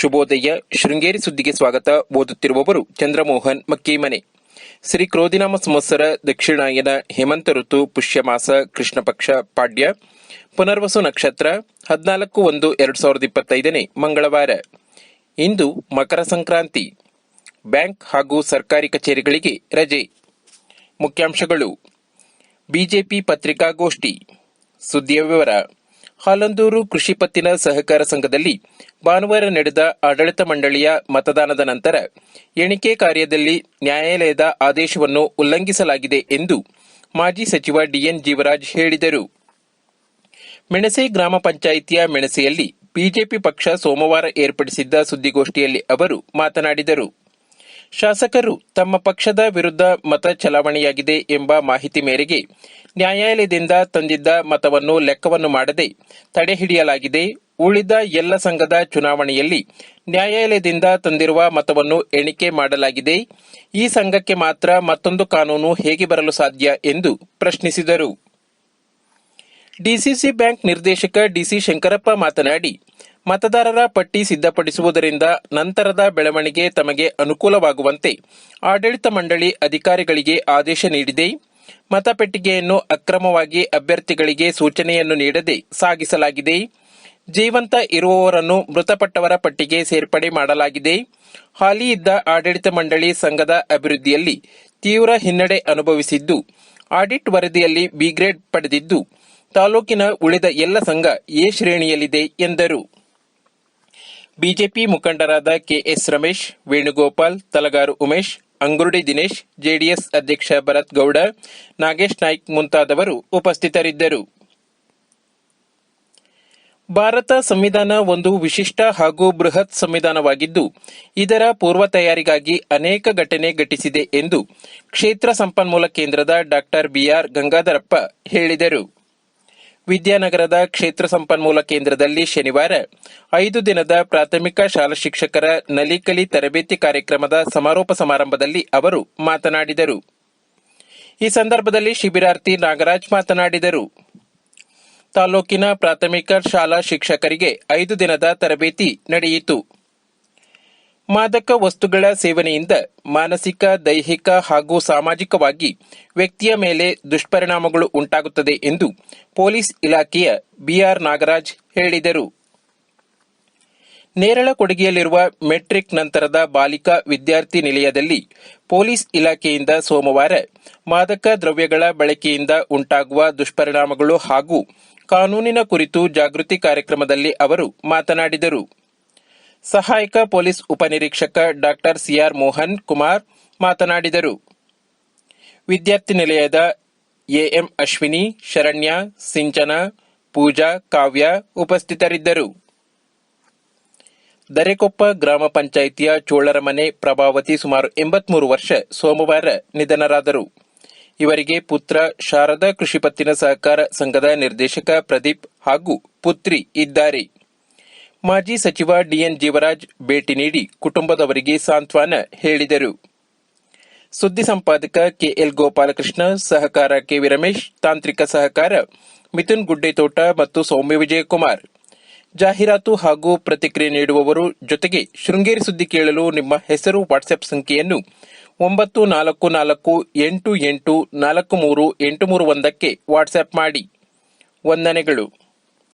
ಶುಭೋದಯ. ಶೃಂಗೇರಿ ಸುದ್ದಿಗೆ ಸ್ವಾಗತ. ಓದುತ್ತಿರುವವರು ಚಂದ್ರಮೋಹನ್ ಮಕ್ಕೇಮನೆ. ಶ್ರೀ ಕ್ರೋಧಿನಾಮ ಸಂವತ್ಸರ ದಕ್ಷಿಣಾಯನ ಹೇಮಂತ ಋತು, ಪುಷ್ಯಮಾಸ ಕೃಷ್ಣ ಪಕ್ಷ ಪಾಡ್ಯ, ಪುನರ್ವಸು ನಕ್ಷತ್ರ, ಹದಿನಾಲ್ಕು ಒಂದು ಎರಡು ಸಾವಿರದ ಇಪ್ಪತ್ತೈದನೇ ಮಂಗಳವಾರ. ಇಂದು ಮಕರ ಸಂಕ್ರಾಂತಿ. ಬ್ಯಾಂಕ್ ಹಾಗೂ ಸರ್ಕಾರಿ ಕಚೇರಿಗಳಿಗೆ ರಜೆ. ಮುಖ್ಯಾಂಶಗಳು. ಬಿಜೆಪಿ ಪತ್ರಿಕಾಗೋಷ್ಠಿ. ಸುದ್ದಿಯ ವಿವರ. ಹಾಲಂದೂರು ಕೃಷಿ ಪತ್ತಿನ ಸಹಕಾರ ಸಂಘದಲ್ಲಿ ಭಾನುವಾರ ನಡೆದ ಆಡಳಿತ ಮಂಡಳಿಯ ಮತದಾನದ ನಂತರ ಎಣಿಕೆ ಕಾರ್ಯದಲ್ಲಿ ನ್ಯಾಯಾಲಯದ ಆದೇಶವನ್ನು ಉಲ್ಲಂಘಿಸಲಾಗಿದೆ ಎಂದು ಮಾಜಿ ಸಚಿವ ಡಿಎನ್ ಜೀವರಾಜ್ ಹೇಳಿದರು. ಮೆಣಸೆ ಗ್ರಾಮ ಪಂಚಾಯಿತಿಯ ಮೆಣಸೆಯಲ್ಲಿ ಬಿಜೆಪಿ ಪಕ್ಷ ಸೋಮವಾರ ಏರ್ಪಡಿಸಿದ್ದ ಸುದ್ದಿಗೋಷ್ಠಿಯಲ್ಲಿ ಅವರು ಮಾತನಾಡಿದರು. ಶಾಸಕರು ತಮ್ಮ ಪಕ್ಷದ ವಿರುದ್ಧ ಮತ ಚಲಾವಣೆಯಾಗಿದೆ ಎಂಬ ಮಾಹಿತಿ ಮೇರೆಗೆ ನ್ಯಾಯಾಲಯದಿಂದ ತಂದಿದ್ದ ಮತವನ್ನು ಲೆಕ್ಕವನ್ನು ಮಾಡದೆ ತಡೆಹಿಡಿಯಲಾಗಿದೆ ಉಳಿದ ಎಲ್ಲ ಸಂಘದ ಚುನಾವಣೆಯಲ್ಲಿ ನ್ಯಾಯಾಲಯದಿಂದ ತಂದಿರುವ ಮತವನ್ನು ಎಣಿಕೆ ಮಾಡಲಾಗಿದೆ. ಈ ಸಂಘಕ್ಕೆ ಮಾತ್ರ ಮತ್ತೊಂದು ಕಾನೂನು ಹೇಗೆ ಬರಲು ಸಾಧ್ಯ ಎಂದು ಪ್ರಶ್ನಿಸಿದರು. ಡಿಸಿಸಿ ಬ್ಯಾಂಕ್ ನಿರ್ದೇಶಕ ಡಿಸಿ ಶಂಕರಪ್ಪ ಮಾತನಾಡಿ, ಮತದಾರರ ಪಟ್ಟಿ ಸಿದ್ಧಪಡಿಸುವುದರಿಂದ ನಂತರದ ಬೆಳವಣಿಗೆ ತಮಗೆ ಅನುಕೂಲವಾಗುವಂತೆ ಆಡಳಿತ ಮಂಡಳಿ ಅಧಿಕಾರಿಗಳಿಗೆ ಆದೇಶ ನೀಡಿದೆ. ಮತಪೆಟ್ಟಿಗೆಯನ್ನು ಅಕ್ರಮವಾಗಿ ಅಭ್ಯರ್ಥಿಗಳಿಗೆ ಸೂಚನೆಯನ್ನು ನೀಡದೆ ಸಾಗಿಸಲಾಗಿದೆ. ಜೀವಂತ ಇರುವವರನ್ನು ಮೃತಪಟ್ಟವರ ಪಟ್ಟಿಗೆ ಸೇರ್ಪಡೆ ಮಾಡಲಾಗಿದೆ. ಹಾಲಿ ಇದ್ದ ಆಡಳಿತ ಮಂಡಳಿ ಸಂಘದ ಅಭಿವೃದ್ಧಿಯಲ್ಲಿ ತೀವ್ರ ಹಿನ್ನಡೆ ಅನುಭವಿಸಿದ್ದು, ಆಡಿಟ್ ವರದಿಯಲ್ಲಿ ಬಿ ಗ್ರೇಡ್ ಪಡೆದಿದ್ದು, ತಾಲೂಕಿನ ಉಳಿದ ಎಲ್ಲ ಸಂಘ ಎ ಶ್ರೇಣಿಯಲ್ಲಿದೆ ಎಂದರು. ಬಿಜೆಪಿ ಮುಖಂಡರಾದ ಕೆಎಸ್ ರಮೇಶ್, ವೇಣುಗೋಪಾಲ್, ತಲಗಾರು ಉಮೇಶ್ ಅಂಗುರುಡಿ ದಿನೇಶ್, ಜೆಡಿಎಸ್ ಅಧ್ಯಕ್ಷ ಭರತ್ ಗೌಡ, ನಾಗೇಶ್ ನಾಯ್ಕ್ ಮುಂತಾದವರು ಉಪಸ್ಥಿತರಿದ್ದರು. ಭಾರತ ಸಂವಿಧಾನ ಒಂದು ವಿಶಿಷ್ಟ ಹಾಗೂ ಬೃಹತ್ ಸಂವಿಧಾನವಾಗಿದ್ದು, ಇದರ ಪೂರ್ವ ತಯಾರಿಗಾಗಿ ಅನೇಕ ಘಟನೆ ಘಟಿಸಿದೆ ಎಂದು ಕ್ಷೇತ್ರ ಸಂಪನ್ಮೂಲ ಕೇಂದ್ರದ ಡಾಕ್ಟರ್ ಬಿಆರ್ ಗಂಗಾಧರಪ್ಪ ಹೇಳಿದರು. ವಿದ್ಯಾನಗರದ ಕ್ಷೇತ್ರ ಸಂಪನ್ಮೂಲ ಕೇಂದ್ರದಲ್ಲಿ ಶನಿವಾರ ಐದು ದಿನದ ಪ್ರಾಥಮಿಕ ಶಾಲಾ ಶಿಕ್ಷಕರ ನಲಿಕಲಿ ತರಬೇತಿ ಕಾರ್ಯಕ್ರಮದ ಸಮಾರೋಪ ಸಮಾರಂಭದಲ್ಲಿ ಅವರು ಮಾತನಾಡಿದರು. ಈ ಸಂದರ್ಭದಲ್ಲಿ ಶಿಬಿರಾರ್ಥಿ ನಾಗರಾಜ್ ಮಾತನಾಡಿದರು. ತಾಲೂಕಿನ ಪ್ರಾಥಮಿಕ ಶಾಲಾ ಶಿಕ್ಷಕರಿಗೆ ಐದು ದಿನದ ತರಬೇತಿ ನಡೆಯಿತು. ಮಾದಕ ವಸ್ತುಗಳ ಸೇವನೆಯಿಂದ ಮಾನಸಿಕ, ದೈಹಿಕ ಹಾಗೂ ಸಾಮಾಜಿಕವಾಗಿ ವ್ಯಕ್ತಿಯ ಮೇಲೆ ದುಷ್ಪರಿಣಾಮಗಳು ಉಂಟಾಗುತ್ತದೆ ಎಂದು ಪೊಲೀಸ್ ಇಲಾಖೆಯ ಬಿಆರ್ ನಾಗರಾಜ್ ಹೇಳಿದರು. ನೇರಳ ಕೊಡುಗೆಯಲ್ಲಿರುವ ಮೆಟ್ರಿಕ್ ನಂತರದ ಬಾಲಿಕಾ ವಿದ್ಯಾರ್ಥಿ ನಿಲಯದಲ್ಲಿ ಪೊಲೀಸ್ ಇಲಾಖೆಯಿಂದ ಸೋಮವಾರ ಮಾದಕ ದ್ರವ್ಯಗಳ ಬಳಕೆಯಿಂದ ಉಂಟಾಗುವ ದುಷ್ಪರಿಣಾಮಗಳು ಹಾಗೂ ಕಾನೂನಿನ ಕುರಿತು ಜಾಗೃತಿ ಕಾರ್ಯಕ್ರಮದಲ್ಲಿ ಅವರು ಮಾತನಾಡಿದರು. ಸಹಾಯಕ ಪೊಲೀಸ್ ಉಪನಿರೀಕ್ಷಕ ಡಾಕ್ಟರ್ ಸಿಆರ್ ಮೋಹನ್ ಕುಮಾರ್ ಮಾತನಾಡಿದರು. ವಿದ್ಯಾರ್ಥಿ ನಿಲಯದ ಎಎಂ ಅಶ್ವಿನಿ, ಶರಣ್ಯ, ಸಿಂಚನ, ಪೂಜಾ, ಕಾವ್ಯ ಉಪಸ್ಥಿತರಿದ್ದರು. ದರೆಕೊಪ್ಪ ಗ್ರಾಮ ಪಂಚಾಯಿತಿಯ ಚೋಳರಮನೆ ಪ್ರಭಾವತಿ ಸುಮಾರು ಎಂಬತ್ಮೂರು ವರ್ಷ ಸೋಮವಾರ ನಿಧನರಾದರು. ಇವರಿಗೆ ಪುತ್ರ ಶಾರದಾ ಕೃಷಿ ಪತ್ತಿನ ಸಹಕಾರ ಸಂಘದ ನಿರ್ದೇಶಕ ಪ್ರದೀಪ್ ಹಾಗೂ ಪುತ್ರಿ ಇದ್ದಾರೆ. ಮಾಜಿ ಸಚಿವ ಡಿಎನ್ ಜೀವರಾಜ್ ಭೇಟಿ ನೀಡಿ ಕುಟುಂಬದವರಿಗೆ ಸಾಂತ್ವನ ಹೇಳಿದರು. ಸುದ್ದಿ ಸಂಪಾದಕ ಕೆಎಲ್ ಗೋಪಾಲಕೃಷ್ಣ, ಸಹಕಾರ ಕೆವಿ ರಮೇಶ್, ತಾಂತ್ರಿಕ ಸಹಕಾರ ಮಿಥುನ್ ಗುಡ್ಡೆತೋಟ ಮತ್ತು ಸೌಮ್ಯ ವಿಜಯಕುಮಾರ್. ಜಾಹೀರಾತು ಹಾಗೂ ಪ್ರತಿಕ್ರಿಯೆ ನೀಡುವವರು ಜೊತೆಗೆ ಶೃಂಗೇರಿ ಸುದ್ದಿ ಕೇಳಲು ನಿಮ್ಮ ಹೆಸರು ವಾಟ್ಸ್ಆಪ್ ಸಂಖ್ಯೆಯನ್ನು ಒಂಬತ್ತು ನಾಲ್ಕು ನಾಲ್ಕು ಎಂಟು ಎಂಟು ನಾಲ್ಕು ಮೂರು ಎಂಟು ಮೂರು ಒಂದಕ್ಕೆ ವಾಟ್ಸ್ಆಪ್ ಮಾಡಿ. ವಂದನೆಗಳು.